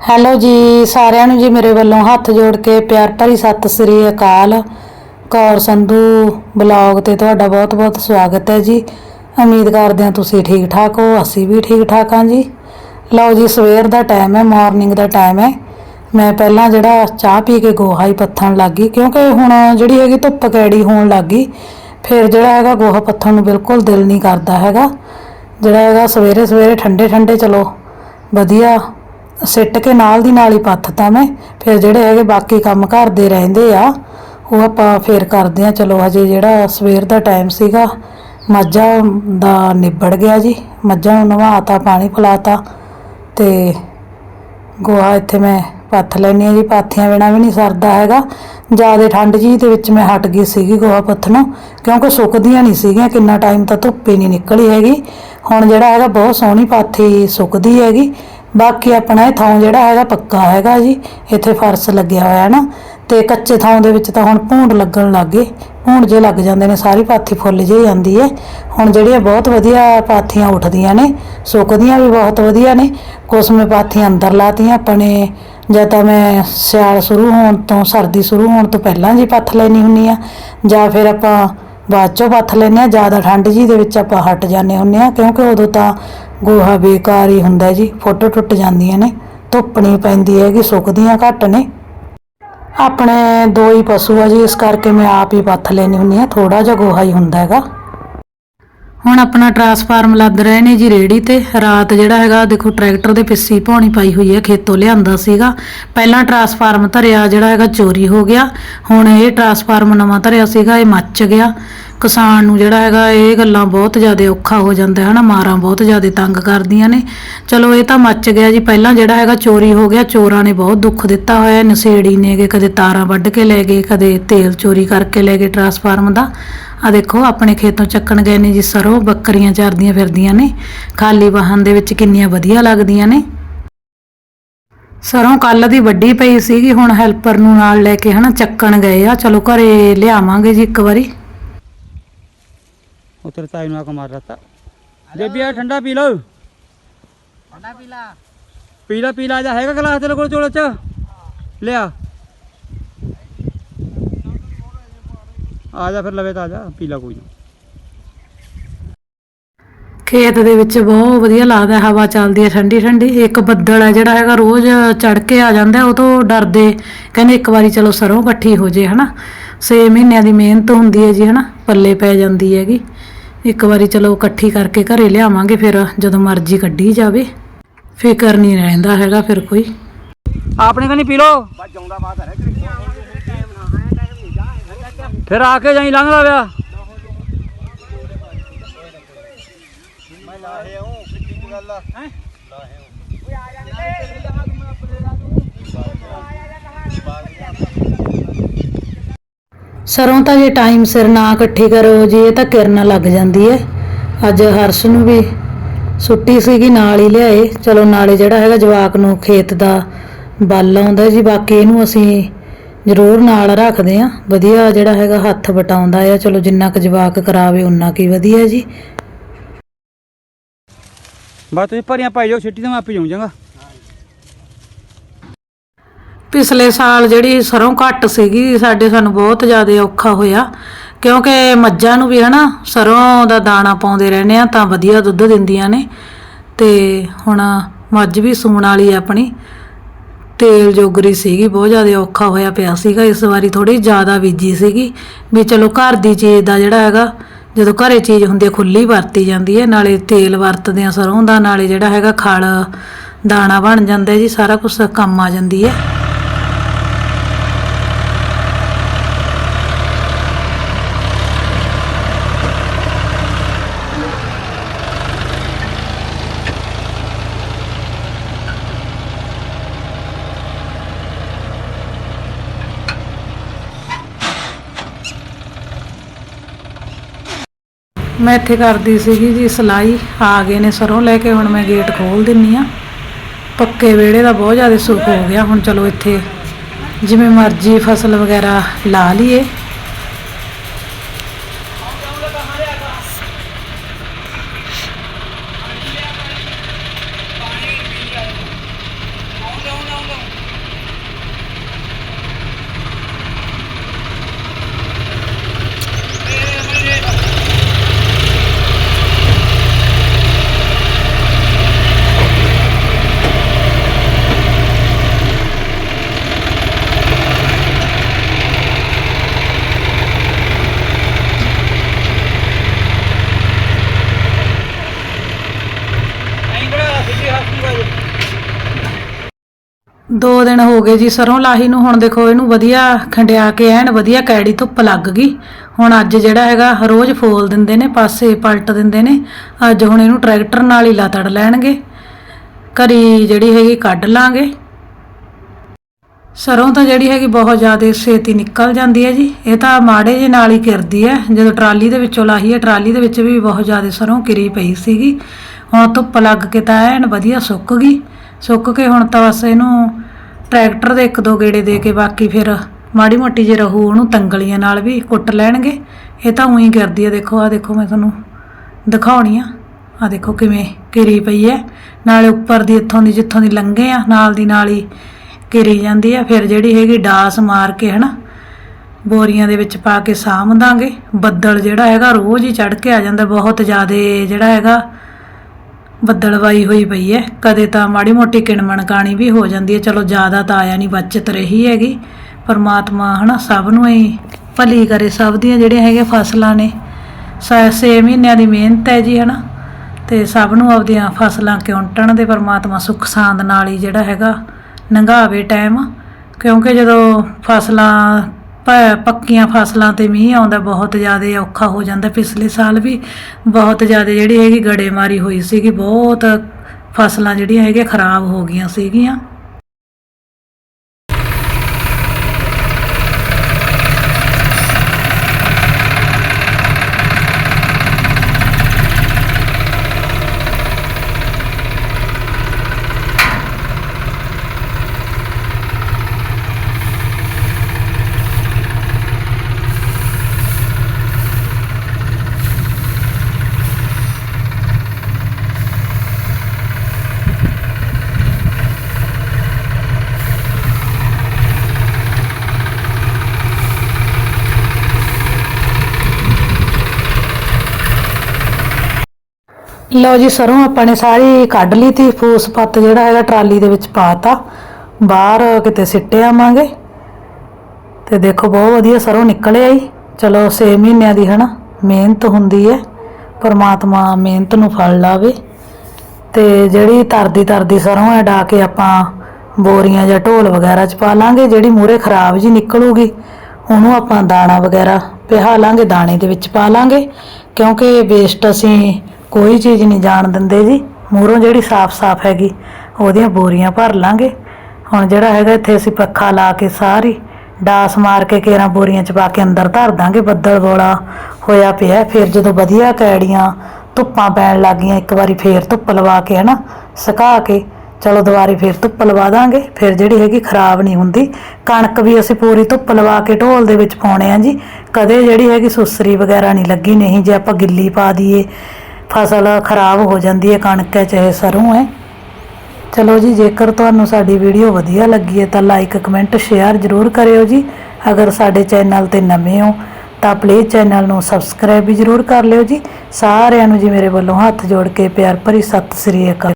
Hello ਜੀ, ਸਾਰਿਆਂ ਨੂੰ ਜੀ ਮੇਰੇ ਵੱਲੋਂ ਹੱਥ ਜੋੜ ਕੇ ਪਿਆਰ ਭਰੀ ਸਤਿ ਸ੍ਰੀ ਅਕਾਲ। ਕੌਰ ਸੰਧੂ ਬਲੌਗ ਤੇ ਤੁਹਾਡਾ ਬਹੁਤ-ਬਹੁਤ ਸਵਾਗਤ ਹੈ ਜੀ। ਉਮੀਦ ਕਰਦੇ ਹਾਂ ਤੁਸੀਂ ਠੀਕ ਠਾਕ ਹੋ, ਅਸੀਂ ਵੀ ਠੀਕ ਠਾਕ ਹਾਂ ਜੀ। ਲਓ ਜੀ, ਸਵੇਰ ਦਾ ਟਾਈਮ ਹੈ ਮਾਰਨਿੰਗ ਦਾ ਟਾਈਮ ਹੈ। ਮੈਂ ਪਹਿਲਾਂ ਜਿਹੜਾ ਚਾਹ ਪੀ ਕੇ ਗੋਹਾ ਹੀ ਪੱਥਣ ਲੱਗੀ ਕਿਉਂਕਿ ਹੁਣ ਜਿਹੜੀ ਹੈਗੀ ਧੁੱਪ ਕੈੜੀ ਹੋਣ ਲੱਗੀ ਫਿਰ ਜਿਹੜਾ ਹੈਗਾ ਗੋਹਾ ਪੱਥਣ ਨੂੰ ਬਿਲਕੁਲ ਦਿਲ ਨਹੀਂ ਕਰਦਾ ਹੈਗਾ। ਜਿਹੜਾ ਹੈਗਾ ਸਵੇਰੇ ਸਵੇਰੇ ਠੰਡੇ ਠੰਡੇ ਚਲੋ ਵਧੀਆ ਸਿੱਟ ਕੇ ਨਾਲ ਦੀ ਨਾਲ ਹੀ ਪੱਥਤਾ ਮੈਂ, ਫਿਰ ਜਿਹੜੇ ਹੈਗੇ ਬਾਕੀ ਕੰਮ ਘਰ ਦੇ ਰਹਿੰਦੇ ਆ, ਉਹ ਆਪਾਂ ਫੇਰ ਕਰਦੇ ਆ। ਚਲੋ ਹਜੇ ਜਿਹੜਾ ਸਵੇਰ ਦਾ ਟਾਈਮ ਸੀਗਾ, ਮੱਝਾਂ ਦਾ ਨਿਬੜ ਗਿਆ ਜੀ। ਮੱਝਾਂ ਨੂੰ ਨਵਾਤਾ, ਪਾਣੀ ਪਿਲਾਤਾ ਤੇ ਗੋਹਾ ਇੱਥੇ ਮੈਂ ਪੱਥ ਲੈਣੀ ਆ ਜੀ। ਪਾਥੀਆਂ ਬਿਨਾ ਵੀ ਨਹੀਂ ਸਰਦਾ ਹੈਗਾ। ਜ਼ਿਆਦਾ ਠੰਡ ਜੀ ਦੇ ਵਿੱਚ ਮੈਂ ਹਟ ਗਈ ਸੀਗੀ ਗੋਹਾ ਪੱਥਣੋਂ ਕਿਉਂਕਿ ਸੁੱਕਦੀਆਂ ਨਹੀਂ ਸੀਗੀਆਂ, ਕਿੰਨਾ ਟਾਈਮ ਤਾਂ ਧੁੱਪੇ ਨਹੀਂ ਨਿਕਲੀ ਹੈਗੀ। ਹੁਣ ਜਿਹੜਾ ਹੈਗਾ ਬਹੁਤ ਸੋਹਣੀ ਪਾਥੀ ਸੁੱਕਦੀ ਹੈਗੀ। ਬਾਕੀ ਆਪਣਾ ਇਹ ਥਾਂ ਜਿਹੜਾ ਹੈਗਾ ਪੱਕਾ ਹੈਗਾ ਜੀ, ਇੱਥੇ ਫਰਸ਼ ਲੱਗਿਆ ਹੋਇਆ ਹੈ ਨਾ, ਤੇ ਕੱਚੇ ਥਾਂ ਦੇ ਵਿੱਚ ਤਾਂ ਹੁਣ ਭੂੰਡ ਲੱਗਣ ਲੱਗ ਗਏ, ਭੂੰਡ ਜੇ ਲੱਗ ਜਾਂਦੇ ਨੇ ਸਾਰੀ ਪਾਥੀ ਫੁੱਲ ਜਿਹੀ ਜਾਂਦੀ ਹੈ। ਹੁਣ ਜਿਹੜੀਆਂ ਬਹੁਤ ਵਧੀਆ ਪਾਥੀਆਂ ਉੱਠਦੀਆਂ ਨੇ, ਸੁੱਕਦੀਆਂ ਵੀ ਬਹੁਤ ਵਧੀਆ ਨੇ, ਕੁਛ ਮੈਂ ਪਾਥੀਆਂ ਅੰਦਰ ਲਾਤੀਆਂ ਆਪਣੇ ਜਾਂ ਤਾਂ ਮੈਂ ਸਿਆਲ ਸ਼ੁਰੂ ਹੋਣ ਤੋਂ, ਸਰਦੀ ਸ਼ੁਰੂ ਹੋਣ ਤੋਂ ਪਹਿਲਾਂ ਜੀ ਪੱਥ ਲੈਣੀ ਹੁੰਨੀ ਆ ਜਾਂ ਫਿਰ ਆਪਾਂ ਬਾਅਦ ਚੋਂ ਪੱਥ ਲੈਂਦੇ ਆ ਜ਼ਿਆਦਾ ਠੰਡ ਜੀ ਦੇ ਵਿੱਚ ਆਪਾਂ ਹਟ ਜਾਂਦੇ ਹੁੰਨੇ ਆ ਕਿਉਂਕਿ ਉਦੋਂ ਤਾਂ ਗੋਹਾ ਬੇਕਾਰ ਹੀ ਹੁੰਦਾ ਜੀ, ਫੁੱਟ ਟੁੱਟ ਜਾਂਦੀਆਂ ਨੇ, ਧੁੱਪ ਨਹੀਂ ਪੈਂਦੀ ਹੈਗੀ, ਸੁੱਕਦੀਆਂ ਘੱਟ ਨੇ। ਆਪਣੇ ਦੋ ਹੀ ਪਸ਼ੂ ਆ ਜੀ, ਇਸ ਕਰਕੇ ਮੈਂ ਆਪ ਹੀ ਪੱਥ ਲੈਣੀ ਹੁੰਨੀ ਆ ਥੋੜਾ ਜਿਹਾ ਗੋਹਾ ਹੀ ਹੁੰਦਾ ਹੈਗਾ। ਹੁਣ ਆਪਣਾ ਟਰਾਂਸਫਾਰਮ ਲੱਦ ਰਹੇ ਨੇ ਜੀ ਰੇੜੀ ਤੇ। ਰਾਤ ਜਿਹੜਾ ਹੈਗਾ, ਦੇਖੋ ਟਰੈਕਟਰ ਦੇ ਪਿੱਸੀ ਪੌਣੀ ਪਾਈ ਹੋਈ ਹੈ, ਖੇਤੋਂ ਲਿਆਂਦਾ ਸੀਗਾ। ਪਹਿਲਾਂ ਟਰਾਂਸਫਾਰਮ ਧਰਿਆ ਜਿਹੜਾ ਹੈਗਾ, ਚੋਰੀ ਹੋ ਗਿਆ। ਹੁਣ ਇਹ ਟਰਾਂਸਫਾਰਮ ਨਵਾਂ ਧਰਿਆ ਸੀਗਾ, ਇਹ ਮੱਚ ਗਿਆ। ਕਿਸਾਨ ਨੂੰ ਜਿਹੜਾ ਹੈਗਾ, ਇਹ ਗੱਲਾਂ ਬਹੁਤ ਜ਼ਿਆਦਾ ਔਖਾ ਹੋ ਜਾਂਦਾ ਹੈ ਨਾ, ਮਾਰਾਂ ਬਹੁਤ ਜ਼ਿਆਦਾ ਤੰਗ ਕਰਦੀਆਂ ਨੇ। ਚਲੋ, ਇਹ ਤਾਂ ਮੱਚ ਗਿਆ ਜੀ। ਪਹਿਲਾਂ ਜਿਹੜਾ ਹੈਗਾ, ਚੋਰੀ ਹੋ ਗਿਆ। ਚੋਰਾਂ ਨੇ ਬਹੁਤ ਦੁੱਖ ਦਿੱਤਾ ਹੋਇਆ। ਨਸ਼ੇੜੀ ਨੇਗੇ ਕਦੇ ਤਾਰਾਂ ਵੱਢ ਕੇ ਲੈ ਗਏ, ਕਦੇ ਤੇਲ ਚੋਰੀ ਕਰਕੇ ਲੈ ਗਏ ਟਰਾਂਸਫਾਰਮ ਦਾ। ਆ ਦੇਖੋ ਆਪਣੇ ਖੇਤੋਂ ਚੱਕਣ ਗਏ ਨੇ ਜੀ ਸਰੋਂ ਬੱਕਰੀਆਂ ਚਰਦੀਆਂ ਫਿਰਦੀਆਂ ਨੇ। ਖਾਲੀ ਵਾਹਨ ਦੇ ਵਿੱਚ ਕਿੰਨੀਆਂ ਵਧੀਆ ਲੱਗਦੀਆਂ ਨੇ। ਸਰੋਂ ਕੱਲ ਦੀ ਵੱਡੀ ਪਈ ਸੀਗੀ ਹੁਣ ਹੈਲਪਰ ਨੂੰ ਨਾਲ ਲੈ ਕੇ ਹਨਾ ਚੱਕਣ ਗਏ ਆ। ਚਲੋ ਘਰੇ ਲਿਆਵਾਂਗੇ ਜੀ ਇੱਕ ਵਾਰੀ। ਉਹ ਤੇਰੇ ਤਾਈ ਨੂੰ ਆ ਕੇ ਮਾਰ ਰਹਾ ਬੇਬੀ ਆ ਠੰਡਾ ਪੀ ਲਓ। ਠੰਡਾ ਪੀਲਾ ਪੀਲਾ ਪੀਲਾ ਜਾ ਹੈਗਾ ਗਲਾਸ ਤੇਰੇ ਕੋਲ ਚੋਲੇ ਚ। ਲਿਆ। ਆ ਜਾ ਫਿਰ ਲਵੇ ਤਾਂ ਆ ਜਾ ਪੀਲਾ ਕੋਈ ਨਾ। ਖੇਤ ਦੇ ਵਿੱਚ ਬਹੁਤ ਵਧੀਆ ਲੱਗਦਾ ਹਵਾ ਚੱਲਦੀ ਹੈ ਠੰਡੀ ਠੰਡੀ। ਇੱਕ ਬੱਦਲ ਹੈ ਜਿਹੜਾ ਹੈਗਾ ਰੋਜ਼ ਚੜ ਕੇ ਆ ਜਾਂਦਾ ਉਹ ਤੋਂ ਡਰਦੇ ਕਹਿੰਦੇ ਇੱਕ ਵਾਰੀ ਚਲੋ ਸਰੋਂ ਇਕੱਠੀ ਹੋ ਜੇ ਹਨਾ। 6 ਮਹੀਨਿਆਂ ਦੀ ਮਿਹਨਤ ਹੁੰਦੀ ਹੈ ਜੀ ਹਨਾ। ਪੱਲੇ ਪੈ ਜਾਂਦੀ ਹੈਗੀ। ਇੱਕ ਵਾਰੀ ਚਲੋ ਇਕੱਠੀ ਕਰਕੇ ਘਰੇ ਲਿਆਵਾਂਗੇ ਫਿਰ ਜਦੋਂ ਮਰਜ਼ੀ ਕੱਢੀ ਜਾਵੇ। ਫਿਕਰ ਨਹੀਂ ਰਹਿੰਦਾ ਹੈਗਾ ਫਿਰ ਕੋਈ। ਆਪਣੇ ਕਨੀ ਪੀ ਲੋ ਫਿਰ ਆ ਕੇ ਜਾਈ ਲੰਘਦਾ ਵਿਆ ਸਰੋਂ ਤਾਂ ਜੇ ਟਾਈਮ ਸਿਰ ਨਾ ਇਕੱਠੀ ਕਰੋ ਜੀ, ਇਹ ਤਾਂ ਕਿਰਨ ਲੱਗ ਜਾਂਦੀ ਹੈ। ਅੱਜ ਹਰਸ਼ ਨੂੰ ਵੀ ਸੁੱਟੀ ਸੀਗੀ, ਨਾਲ ਹੀ ਲਿਆਏ। ਚਲੋ ਨਾਲੇ ਜਿਹੜਾ ਹੈਗਾ ਜਵਾਕ ਨੂੰ ਖੇਤ ਦਾ ਬੱਲ ਆਉਂਦਾ ਜੀ, ਬਾਕੀ ਇਹਨੂੰ ਅਸੀਂ ਜ਼ਰੂਰ ਨਾਲ ਰੱਖਦੇ ਆ। ਵਧੀਆ ਜਿਹੜਾ ਹੈਗਾ ਹੱਥ ਵਟਾਉਂਦਾ ਆ। ਚਲੋ ਜਿੰਨਾ ਕੁ ਜਵਾਕ ਕਰਾਵੇ ਉਨਾ ਕੀ ਵਧੀਆ ਜੀ। ਬਸ ਤੁਸੀਂ ਭਰੀਆਂ ਪਾਈ ਜਾਓ ਛਿੱਟੀ ਤੇ ਮੈਂ ਆਪੇ ਜਾਉਂ ਜਾਂਗਾ ਪਿਛਲੇ ਸਾਲ ਜਿਹੜੀ ਸਰੋਂ ਘੱਟ ਸੀਗੀ ਸਾਡੇ ਸਾਨੂੰ ਬਹੁਤ ਜ਼ਿਆਦਾ ਔਖਾ ਹੋਇਆ। ਕਿਉਂਕਿ ਮੱਝਾਂ ਨੂੰ ਵੀ ਹਨਾ ਸਰੋਂ ਦਾ ਦਾਣਾ ਪਾਉਂਦੇ ਰਹਿੰਦੇ ਆ ਤਾਂ ਵਧੀਆ ਦੁੱਧ ਦਿੰਦੀਆਂ ਨੇ। ਤੇ ਹੁਣ ਮੱਝ ਵੀ ਸੂਣ ਵਾਲੀ ਆ ਆਪਣੀ। ਤੇਲ ਜੋਗਰੀ ਸੀਗੀ, ਬਹੁਤ ਜ਼ਿਆਦਾ ਔਖਾ ਹੋਇਆ ਪਿਆ ਸੀਗਾ, ਇਸ ਵਾਰੀ ਥੋੜੀ ਜ਼ਿਆਦਾ ਬੀਜੀ ਸੀਗੀ। ਵੀ ਚਲੋ ਘਰ ਦੀ ਚੀਜ਼ ਦਾ ਜਿਹੜਾ ਹੈਗਾ, ਜਦੋਂ ਘਰੇ ਚੀਜ਼ ਹੁੰਦੀ ਹੈ ਖੁੱਲੀ ਵਰਤੀ ਜਾਂਦੀ ਹੈ, ਨਾਲੇ ਤੇਲ ਵਰਤਦੇ ਆ ਸਰੋਂ ਦਾ, ਨਾਲੇ ਜਿਹੜਾ ਹੈਗਾ ਖਲ, ਦਾਣਾ ਬਣ ਜਾਂਦਾ ਜੀ, ਸਾਰਾ ਕੁਝ ਕੰਮ ਆ ਜਾਂਦੀ ਹੈ। ਮੈਂ ਇੱਥੇ ਕਰਦੀ ਸੀਗੀ ਜੀ ਸਲਾਈ, ਆ ਗਏ ਨੇ ਸਰੋਂ ਲੈ ਕੇ, ਹੁਣ ਮੈਂ ਗੇਟ ਖੋਲ ਦਿੰਨੀ ਆ। ਪੱਕੇ ਵਿਹੜੇ ਦਾ ਬਹੁਤ ਜ਼ਿਆਦਾ ਸੁੱਖ ਹੋ ਗਿਆ, ਹੁਣ ਚਲੋ ਇੱਥੇ ਜਿਵੇਂ ਮਰਜ਼ੀ ਫਸਲ ਵਗੈਰਾ ਲਾ ਲਈਏ। ਦੋ ਦਿਨ ਹੋ ਗਏ ਜੀ, ਸਰੋਂ ਲਾਹੀ ਨੂੰ ਹੁਣ ਦੇਖੋ ਇਹਨੂੰ ਵਧੀਆ ਖੰਡਿਆ ਕੇ ਐਨ ਵਧੀਆ ਕੈੜੀ ਧੁੱਪ ਲੱਗ ਗਈ। ਹੁਣ ਅੱਜ ਜਿਹੜਾ ਹੈਗਾ, ਰੋਜ਼ ਫੋਲ ਦਿੰਦੇ ਨੇ, ਪਾਸੇ ਪਲਟ ਦਿੰਦੇ ਨੇ। ਅੱਜ ਹੁਣ ਇਹਨੂੰ ਟਰੈਕਟਰ ਨਾਲ ਹੀ ਲਤੜ ਲੈਣਗੇ। ਘਰੀ ਜਿਹੜੀ ਹੈਗੀ ਕੱਢ ਲਾਂਗੇ। ਸਰੋਂ ਤਾਂ ਜਿਹੜੀ ਹੈਗੀ ਬਹੁਤ ਜ਼ਿਆਦਾ ਛੇਤੀ ਨਿਕਲ ਜਾਂਦੀ ਹੈ ਜੀ। ਇਹ ਤਾਂ ਮਾੜੇ ਜਿਹੇ ਨਾਲ ਹੀ ਕਿਰਦੀ ਹੈ। ਜਦੋਂ ਟਰਾਲੀ ਦੇ ਵਿੱਚੋਂ ਲਾਹੀ ਹੈ, ਟਰਾਲੀ ਦੇ ਵਿੱਚ ਵੀ ਬਹੁਤ ਜ਼ਿਆਦਾ ਸਰੋਂ ਕਿਰੀ ਪਈ ਸੀਗੀ। ਹੁਣ ਧੁੱਪ ਲੱਗ ਕੇ ਤਾਂ ਐਨ ਵਧੀਆ ਸੁੱਕ ਗਈ। ਸੁੱਕ ਕੇ ਹੁਣ ਤਾਂ ਬਸ ਇਹਨੂੰ ਟਰੈਕਟਰ ਦੇ ਇੱਕ ਦੋ ਗੇੜੇ ਦੇ ਕੇ ਬਾਕੀ ਫਿਰ ਮਾੜੀ ਮੋਟੀ ਜੇ ਰਹੂ, ਉਹਨੂੰ ਤੰਗਲੀਆਂ ਨਾਲ ਵੀ ਕੁੱਟ ਲੈਣਗੇ। ਇਹ ਤਾਂ ਉਹੀ ਕਰਦੀ ਹੈ ਦੇਖੋ ਆ ਦੇਖੋ ਮੈਂ ਤੁਹਾਨੂੰ ਦਿਖਾਉਣੀ ਆ। ਆ ਦੇਖੋ ਕਿਵੇਂ ਘਿਰੀ ਪਈ ਹੈ ਨਾਲੇ ਉੱਪਰ ਦੀ, ਇੱਥੋਂ ਦੀ, ਜਿੱਥੋਂ ਦੀ ਲੰਘੇ ਆ, ਨਾਲ ਦੀ ਨਾਲ ਹੀ ਘਿਰੀ ਜਾਂਦੀ ਆ। ਫਿਰ ਜਿਹੜੀ ਹੈਗੀ ਡਾਸ ਮਾਰ ਕੇ, ਹਨਾ, ਬੋਰੀਆਂ ਦੇ ਵਿੱਚ ਪਾ ਕੇ ਸਾਂਭ ਦਾਂਗੇ। ਬੱਦਲ ਜਿਹੜਾ ਹੈਗਾ, ਰੋਜ਼ ਹੀ ਚੜ ਕੇ ਆ ਜਾਂਦਾ, ਬਹੁਤ ਜ਼ਿਆਦਾ ਜਿਹੜਾ ਹੈਗਾ ਬੱਦਲਵਾਈ ਹੋਈ ਪਈ ਹੈ ਕਦੇ ਤਾਂ ਮਾੜੀ ਮੋਟੀ ਕਿਣਮਣ ਕਾਣੀ ਵੀ ਹੋ ਜਾਂਦੀ ਹੈ ਚਲੋ ਜ਼ਿਆਦਾ ਤਾਂ ਆਇਆ ਨਹੀਂ ਬਚਤ ਰਹੀ ਹੈਗੀ। ਪਰਮਾਤਮਾ ਹਨਾ, ਸਭ ਨੂੰ ਹੀ ਭਲੀ ਕਰੇ। ਸਭ ਦੀਆਂ ਜਿਹੜੀਆਂ ਹੈਗੀਆਂ ਫਸਲਾਂ ਨੇ 6 ਮਹੀਨਿਆਂ ਦੀ ਮਿਹਨਤ ਹੈ ਜੀ ਹਨਾ। ਤੇ ਸਭ ਨੂੰ ਆਪਦੀਆਂ ਫਸਲਾਂ ਕਿਉਂਟਣ ਦੇ? ਪਰਮਾਤਮਾ ਸੁੱਖ ਸਾਂਦ ਨਾਲ ਹੀ ਜਿਹੜਾ ਹੈਗਾ ਨੰਗਾਵੇ ਟਾਈਮ। ਕਿਉਂਕਿ ਜਦੋਂ ਫਸਲਾਂ ਪੱਕੀਆਂ ਫਸਲਾਂ ਤੇ ਮੀਂਹ ਆਉਂਦਾ ਬਹੁਤ ਜ਼ਿਆਦਾ ਔਖਾ ਹੋ ਜਾਂਦਾ। ਪਿਛਲੇ ਸਾਲ ਵੀ ਬਹੁਤ ਜ਼ਿਆਦਾ ਜਿਹੜੀ ਹੈਗੀ ਗੜੇਮਾਰੀ ਹੋਈ ਸੀਗੀ, ਬਹੁਤ ਫਸਲਾਂ ਜਿਹੜੀਆਂ ਹੈਗੀਆਂ ਖਰਾਬ ਹੋ ਗਈਆਂ ਸੀਗੀਆਂ। ਲਓ ਜੀ, ਸਰੋਂ ਆਪਾਂ ਨੇ ਸਾਰੀ ਕੱਢ ਲਈ ਤੀ। ਫੂਸ ਪੱਤ ਜਿਹੜਾ ਹੈਗਾ ਟਰਾਲੀ ਦੇ ਵਿੱਚ ਪਾਤਾ। ਬਾਹਰ ਕਿਤੇ ਸਿੱਟੇ ਆਵਾਂਗੇ। ਤੇ ਦੇਖੋ, ਬਹੁਤ ਵਧੀਆ ਸਰੋਂ ਨਿਕਲੇ ਆਈ ਚਲੋ 6 ਮਹੀਨਿਆਂ ਦੀ ਹਨਾ, ਮਿਹਨਤ ਹੁੰਦੀ ਹੈ। ਪਰਮਾਤਮਾ ਮਿਹਨਤ ਨੂੰ ਫਲ ਲਾਵੇ। ਤੇ ਜਿਹੜੀ ਤਰਦੀ ਤਰਦੀ ਸਰੋਂ ਹੈ, ਡਾ ਕੇ ਆਪਾਂ ਬੋਰੀਆਂ ਜਾਂ ਢੋਲ ਵਗੈਰਾ ਚ ਪਾ ਲਾਂਗੇ। ਜਿਹੜੀ ਮੂਰੇ ਖਰਾਬ ਜੀ ਨਿਕਲੂਗੀ, ਉਹਨੂੰ ਆਪਾਂ ਦਾਣਾ ਵਗੈਰਾ ਪਿਹਾ ਲਾਂਗੇ, ਦਾਣੇ ਦੇ ਵਿੱਚ ਪਾ ਲਾਂਗੇ। ਕਿਉਂਕਿ ਵੇਸਟ ਅਸੀਂ ਕੋਈ ਚੀਜ਼ ਨਹੀਂ ਜਾਣ ਦਿੰਦੇ ਜੀ। ਮੂਹਰੋਂ ਜਿਹੜੀ ਸਾਫ਼-ਸਾਫ਼ ਹੈਗੀ, ਉਹਦੀਆਂ ਬੋਰੀਆਂ ਭਰ ਲਾਂਗੇ। ਹੁਣ ਜਿਹੜਾ ਹੈਗਾ, ਇੱਥੇ ਅਸੀਂ ਪੱਖਾ ਲਾ ਕੇ ਸਾਰੀ ਡਾਸ ਮਾਰ ਕੇ ਕੇਰਾਂ ਬੋਰੀਆਂ ਚ ਪਾ ਕੇ ਅੰਦਰ ਧਰ ਦਾਂਗੇ ਬੱਦਲ ਬੋਲਾ ਹੋਇਆ ਪਿਆ ਫਿਰ ਜਦੋਂ ਵਧੀਆ ਕੈੜੀਆਂ ਧੁੱਪਾਂ ਪੈਣ ਲੱਗੀਆਂ, ਇੱਕ ਵਾਰੀ ਫੇਰ ਧੁੱਪ ਲਵਾ ਕੇ, ਹਨਾ, ਸੁਕਾ ਕੇ, ਚਲੋ ਦੁਬਾਰੇ ਫੇਰ ਧੁੱਪ ਲਵਾ ਦਾਂਗੇ। ਫਿਰ ਜਿਹੜੀ ਹੈਗੀ ਖਰਾਬ ਨਹੀਂ ਹੁੰਦੀ। ਕਣਕ ਵੀ ਅਸੀਂ ਪੂਰੀ ਧੁੱਪ ਲਵਾ ਕੇ ਢੋਲ ਦੇ ਵਿੱਚ ਪਾਉਣੇ ਆ ਜੀ। ਕਦੇ ਜਿਹੜੀ ਹੈਗੀ ਸੁਸਰੀ ਵਗੈਰਾ ਨਹੀਂ ਲੱਗੀ, ਨਹੀਂ ਜੇ ਆਪਾਂ ਗਿੱਲੀ ਪਾ ਦਈਏ ਫਸਲ ਖਰਾਬ ਹੋ ਜਾਂਦੀ ਹੈ ਕਣਕ ਹੈ, ਚਾਹੇ ਸਰੋਂ ਹੈ। ਚਲੋ ਜੀ, ਜੇਕਰ ਤੁਹਾਨੂੰ ਸਾਡੀ ਵੀਡੀਓ ਵਧੀਆ ਲੱਗੀ ਹੈ ਤਾਂ ਲਾਈਕ ਕਮੈਂਟ ਸ਼ੇਅਰ ਜ਼ਰੂਰ ਕਰਿਓ ਜੀ। ਅਗਰ ਸਾਡੇ ਚੈਨਲ ਤੇ ਨਵੇਂ ਹੋ ਤਾਂ ਪਲੀਜ਼ ਚੈਨਲ ਨੂੰ ਸਬਸਕ੍ਰਾਈਬ ਵੀ ਜ਼ਰੂਰ ਕਰ ਲਿਓ ਜੀ। ਸਾਰਿਆਂ ਨੂੰ ਜੀ ਮੇਰੇ ਵੱਲੋਂ ਹੱਥ ਜੋੜ ਕੇ ਪਿਆਰ ਭਰੀ ਸਤਿ ਸ੍ਰੀ ਅਕਾਲ।